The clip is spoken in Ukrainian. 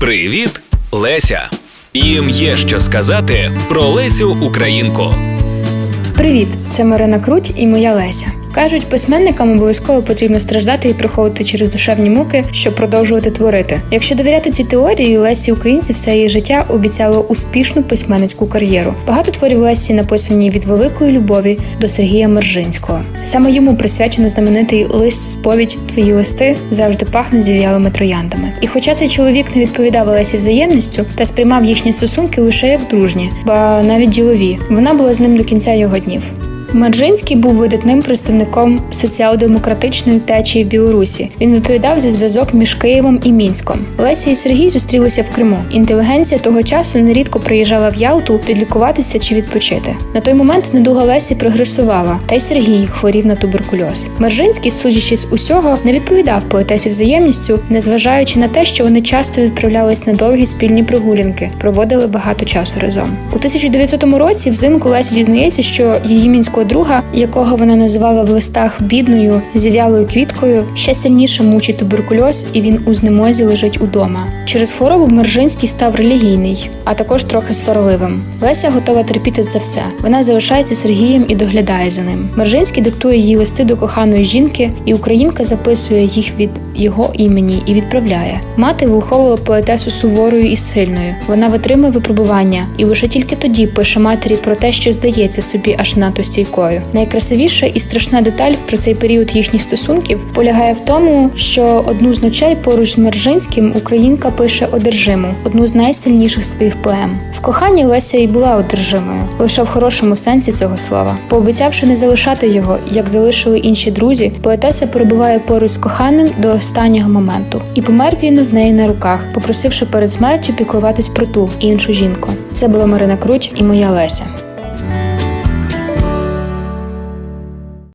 Привіт, Леся! Їм є що сказати про Лесю Українку. Привіт, це Марина Круть і моя Леся. Кажуть, письменникам обов'язково потрібно страждати і проходити через душевні муки, щоб продовжувати творити. Якщо довіряти цій теорії, Лесі Українці все її життя обіцяло успішну письменницьку кар'єру. Багато творів Лесі написані від великої любові до Сергія Мержинського. Саме йому присвячено знаменитий лист сповідь Твої листи завжди пахнуть зів'ялими трояндами. І хоча цей чоловік не відповідав Лесі взаємністю та сприймав їхні стосунки лише як дружні, ба навіть ділові, вона була з ним до кінця його днів. Маджинський був видатним представником соціал-демократичної течії в Білорусі. Він відповідав за зв'язок між Києвом і Мінськом. Леся і Сергій зустрілися в Криму. Інтелігенція того часу нерідко приїжджала в Ялту підлікуватися чи відпочити. На той момент недуга Лесі прогресувала, та й Сергій хворів на туберкульоз. Мержинський, судячи з усього, не відповідав поетесі взаємністю, незважаючи на те, що вони часто відправлялись на довгі спільні прогулянки, проводили багато часу разом. У 1900 році взимку Леся дізнається, що її мінського друга, якого вона називала в листах бідною зів'ялою квіткою, ще сильніше мучить туберкульоз, і він у знемозі лежить удома. Через хворобу Мержинський став релігійний, а також трохи сварливим. Леся готова терпіти це все. Вона залишається Сергієм і доглядає за ним. Мержинський диктує їй листи до коханої жінки, і українка записує їх від його імені і відправляє. Мати виховувала поетесу суворою і сильною. Вона витримує випробування, і лише тільки тоді пише матері про те, що здається собі аж надто стійкою. Найкрасивіша і страшна деталь про цей період їхніх стосунків полягає в тому, що одну з ночей поруч з Мержинським українка пише одержиму, одну з найсильніших своїх поем. В коханні Леся і була одержимою, лише в хорошому сенсі цього слова. Пообіцявши не залишати його, як залишили інші друзі, поетеса перебуває поруч з коханим до останнього моменту, і помер він в неї на руках, попросивши перед смертю піклуватись про ту іншу жінку. Це була Марина Круть і моя Леся.